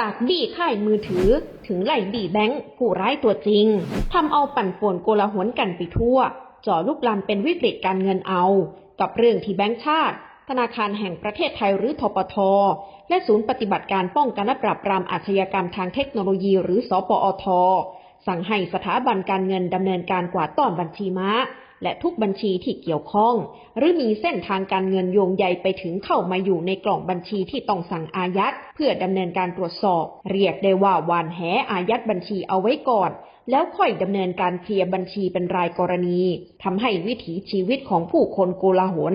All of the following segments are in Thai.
จากบี้ค่ายมือถือ ถึงไล่บี้แบงค์ผู้ร้ายตัวจริงทำเอาปั่นป่วนโกลาหลกันไปทั่ว จ่อลุกลามเป็นวิกฤตการเงินเอา กับเรื่องที่แบงค์ชาติ ธนาคารแห่งประเทศไทยหรือทปท และศูนย์ปฏิบัติการป้องกันและปราบปรามอาชญากรรมทางเทคโนโลยีหรือสปอทสั่งให้สถาบันการเงินดำเนินการกวาดต้อนบัญชีม้า และทุกบัญชีที่เกี่ยวข้อง หรือมีเส้นทางการเงินโยงใยไปถึงเข้ามาอยู่ในกล่องบัญชีที่ต้องสั่งอายัด เพื่อดำเนินการตรวจสอบ เรียกได้ว่าวานแหอายัดบัญชีเอาไว้ก่อนแล้วค่อยดำเนินการเคลียร์บัญชีเป็นรายกรณีทำให้วิถีชีวิตของผู้คนโกลาหล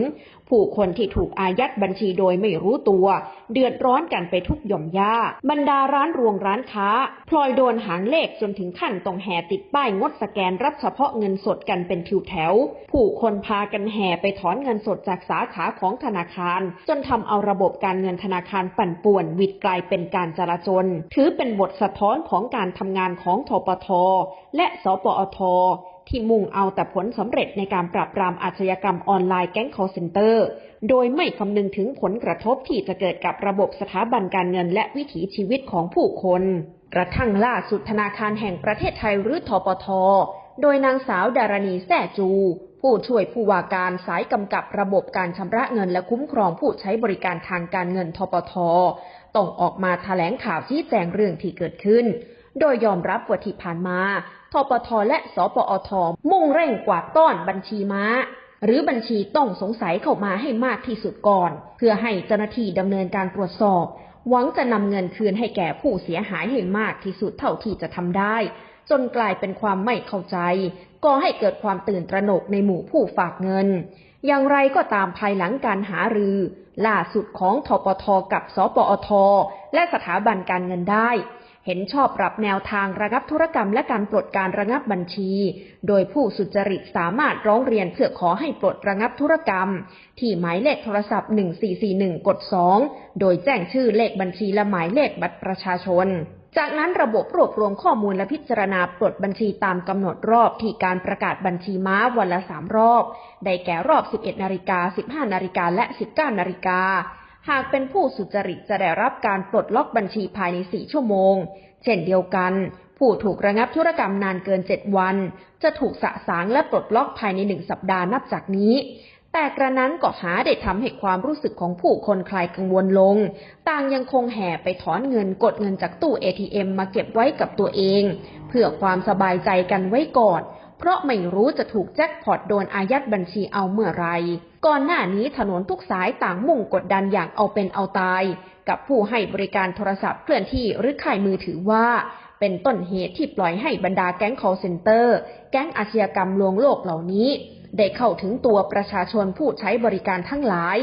ผู้คนที่ถูกอายัดบัญชีโดยไม่รู้ตัว เดือดร้อนกันไปทุกหย่อมย่าบรรดาร้านรวงร้านค้า พลอยโดนหางเลขจนถึงขั้นต้องแห่ติดป้ายงดสแกนรับเฉพาะเงินสดกันเป็นทิวแถว ผู้คนพากันแห่ไปถอนเงินสดจากสาขาของธนาคาร จนทำเอาระบบการเงินธนาคารปั่นป่วนวิดกลายเป็นการจราจนถือเป็นบทสะท้อนของการทำงานของทปทและสปอท ที่มุ่งเอาแต่ผลสำเร็จในการปราบปรามอาชญากรรมออนไลน์แก๊ง call center โดยไม่คำนึงถึงผลกระทบที่จะเกิดกับระบบสถาบันการเงินและวิถีชีวิตของผู้คน กระทั่งล่าสุดธนาคารแห่งประเทศไทยหรือทปท โดยนางสาวดารณีแซ่จู ผู้ช่วยผู้ว่าการสายกำกับระบบการชำระเงินและคุ้มครองผู้ใช้บริการทางการเงินทปท ต้องออกมาแถลงข่าวชี้แจงเรื่องที่เกิดขึ้น โดยยอมรับว่าที่ผ่านมาทปทและสปอทมุ่งเร่งกวาดต้อนบัญชีม้า หรือบัญชีต้องสงสัยเข้ามาให้มากที่สุดก่อน เพื่อให้เจ้าหน้าที่ดำเนินการตรวจสอบ หวังจะนำเงินคืนให้แก่ผู้เสียหายให้มากที่สุดเท่าที่จะทำได้ จนกลายเป็นความไม่เข้าใจก่อให้เกิดความตื่นตระหนกในหมู่ผู้ฝากเงิน อย่างไรก็ตามภายหลังการหารือล่าสุดของทปทกับสปอทและสถาบันการเงินได้ เห็นชอบปรับแนวทางระงับธุรกรรมและการปลดการระงับบัญชี โดยผู้สุจริตสามารถร้องเรียนเพื่อขอให้ปลดระงับธุรกรรม ที่หมายเลขโทรศัพท์ 1441 กด 2 โดยแจ้งชื่อเลขบัญชีและหมายเลขบัตรประชาชนจากนั้นระบบรวบรวมข้อมูลและพิจารณาปลดบัญชีตามกำหนดรอบที่การประกาศบัญชีม้าวันละ 3 รอบ ได้แก่รอบ 11 นาฬิกา 15 นาฬิกา และ 19 นาฬิกา หากเป็นผู้สุจริตจะได้รับการปลดล็อกบัญชีภายใน 4 ชั่วโมง เช่นเดียวกัน ผู้ถูกระงับธุรกรรมนานเกิน 7 วัน จะถูกสะสางและปลดล็อกภายใน 1 สัปดาห์นับจากนี้ แต่กระนั้นก็หาได้ทำให้ความรู้สึกของผู้คนคลายกังวลลง ต่างยังคงแห่ไปถอนเงินกดเงินจากตู้ ATM มาเก็บไว้กับตัวเอง เพื่อความสบายใจกันไว้ก่อน ราะไม่รู้จะถูกแจ็คพอตโดนอายัดบัญชีเอาเมื่อไร ก่อนหน้านี้ถนนทุกสายต่างมุ่งกดดันอย่างเอาเป็นเอาตาย กับผู้ให้บริการโทรศัพท์เคลื่อนที่หรือข่ายมือถือว่า เป็นต้นเหตุที่ปล่อยให้บรรดาแก๊ง call center แก๊งอาชญากรรมลวงโลกเหล่านี้ ได้เข้าถึงตัวประชาชนผู้ใช้บริการทั้งหลาย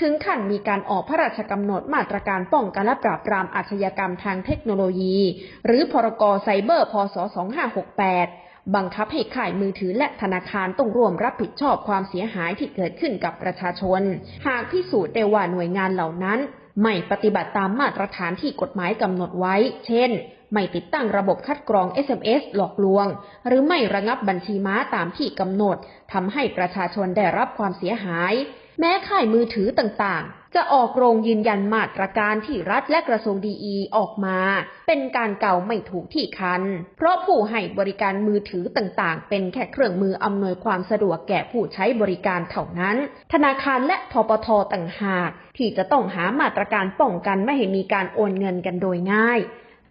ถึงขั้นมีการออกพระราชกำหนดมาตรการป้องกันและปราบปรามอาชญากรรมทางเทคโนโลยี หรือพรกไซเบอร์พศ2568 บังคับให้ข่ายมือถือและธนาคารต้องร่วมรับผิดชอบความเสียหายที่เกิดขึ้นกับประชาชน หากพิสูจน์ได้ว่าหน่วยงานเหล่านั้น ไม่ปฏิบัติตามมาตรฐานที่กฎหมายกำหนดไว้ เช่น ไม่ติดตั้งระบบคัดกรอง SMS หลอกลวง หรือไม่ระงับบัญชีม้าตามที่กำหนดทำให้ประชาชนได้รับความเสียหาย แม้ค่ายมือถือต่างๆ จะออกโรงยืนยันมาตรการที่รัฐและกระทรวงดีอีออกมา เป็นการเก่าไม่ถูกที่คัน เพราะผู้ให้บริการมือถือต่างๆ เป็นแค่เครื่องมืออำนวยความสะดวกแก่ผู้ใช้บริการเท่านั้น ธนาคารและทปทต่างหาก ที่จะต้องหามาตรการป้องกันไม่ให้มีการโอนเงินกันโดยง่าย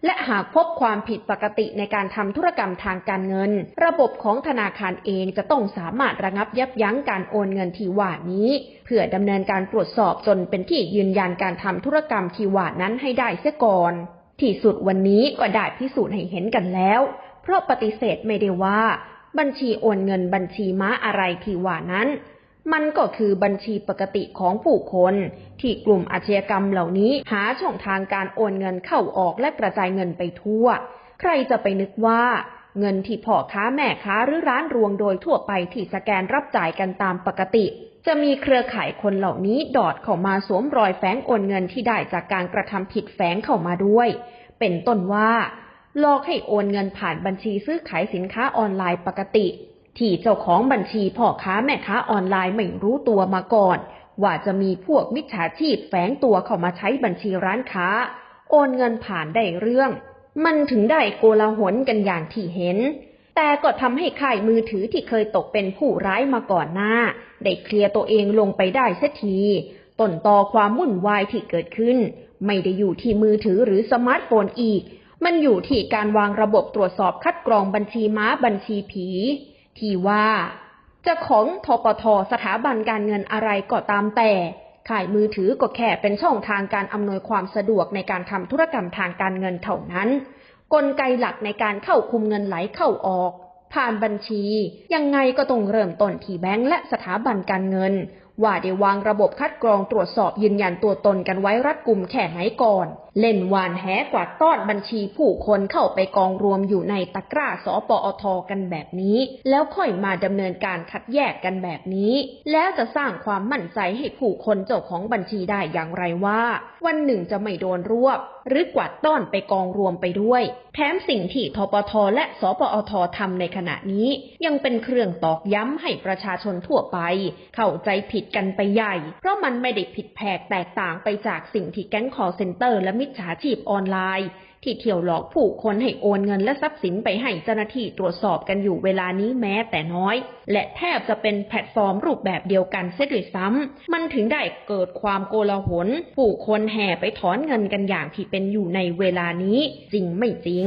และหากพบความผิดปกติในการทำธุรกรรมทางการเงิน ระบบของธนาคารเองจะต้องสามารถระงับยับยั้งการโอนเงินที่ว่านี้ เพื่อดำเนินการตรวจสอบจนเป็นที่ยืนยันการทำธุรกรรมที่ว่านั้นให้ได้เสียก่อน ที่สุดวันนี้ก็ได้พิสูจน์ให้เห็นกันแล้ว เพราะปฏิเสธไม่ได้ว่า บัญชีโอนเงินบัญชีม้าอะไรที่ว่านั้น มันก็คือบัญชีปกติของผู้คน ที่กลุ่มอาชญากรรมเหล่านี้หาช่องทางการโอนเงินเข้าออกและกระจายเงินไปทั่ว ใครจะไปนึกว่าเงินที่พ่อค้าแม่ค้าหรือร้านรวงโดยทั่วไปที่สแกนรับจ่ายกันตามปกติ จะมีเครือข่ายคนเหล่านี้ดอดเข้ามาสวมรอยแฝงโอนเงินที่ได้จากการกระทำผิดแฝงเข้ามาด้วย เป็นต้นว่าหลอกให้โอนเงินผ่านบัญชีซื้อขายสินค้าออนไลน์ปกติ ที่เจ้าของบัญชีพ่อค้าแม่ค้าออนไลน์ไม่รู้ตัวมาก่อน ว่าจะมีพวกมิจฉาชีพแฝงตัวเข้ามาใช้บัญชีร้านค้า โอนเงินผ่านได้เรื่อง มันถึงได้โกลาหลกันอย่างที่เห็น แต่ก็ทำให้ค่ายมือถือที่เคยตกเป็นผู้ร้ายมาก่อนหน้า ได้เคลียร์ตัวเองลงไปได้เสียทีต้นตอความวุ่นวายที่เกิดขึ้น ไม่ได้อยู่ที่มือถือหรือสมาร์ทโฟนอีก มันอยู่ที่การวางระบบตรวจสอบคัดกรองบัญชีม้าบัญชีผี ที่ว่า จะของทปทสถาบันการเงินอะไรก็ตามแต่ขายมือถือก็แค่เป็นช่องทางการอำนวยความสะดวกในการทำธุรกรรมทางการเงินเท่านั้น กลไกหลักในการเข้าคุมเงินไหลเข้าออก ผ่านบัญชี ยังไงก็ต้องเริ่มต้นที่แบงก์และสถาบันการเงิน ว่าได้วางระบบคัดกรองตรวจสอบยืนยันตัวตนกันไว้รัดกุมแค่ไหนก่อน เล่นวานแหกวาดต้อนบัญชีผู้คนเข้าไปกองรวมอยู่ในตะกร้าสปอทกันแบบนี้ แล้วค่อยมาดำเนินการคัดแยกกันแบบนี้ แล้วจะสร้างความมั่นใจให้ผู้คนเจ้าของบัญชีได้อย่างไรว่า วันหนึ่งจะไม่โดนรวบ หรือกวาดต้อนไปกองรวมไปด้วย แถมสิ่งที่ทปทและสปอททำในขณะนี้ ยังเป็นเครื่องตอกย้ำให้ประชาชนทั่วไป เข้าใจผิดกันไปใหญ่ เพราะมันไม่ได้ผิดแผกแตกต่างไปจากสิ่งที่แก๊งคอเซ็นเตอร์และมิจฉาชีพออนไลน์ ที่เที่ยวหลอกผู้คนให้โอนเงินและทรัพย์สินไปให้เจ้าหน้าที่ตรวจสอบกันอยู่เวลานี้แม้แต่น้อย และแทบจะเป็นแพลตฟอร์มรูปแบบเดียวกันเสียด้วยซ้ำมันถึงได้เกิดความโกลาหลผู้คนแห่ไปถอนเงินกันอย่างที่เป็นอยู่ในเวลานี้จริงไม่จริง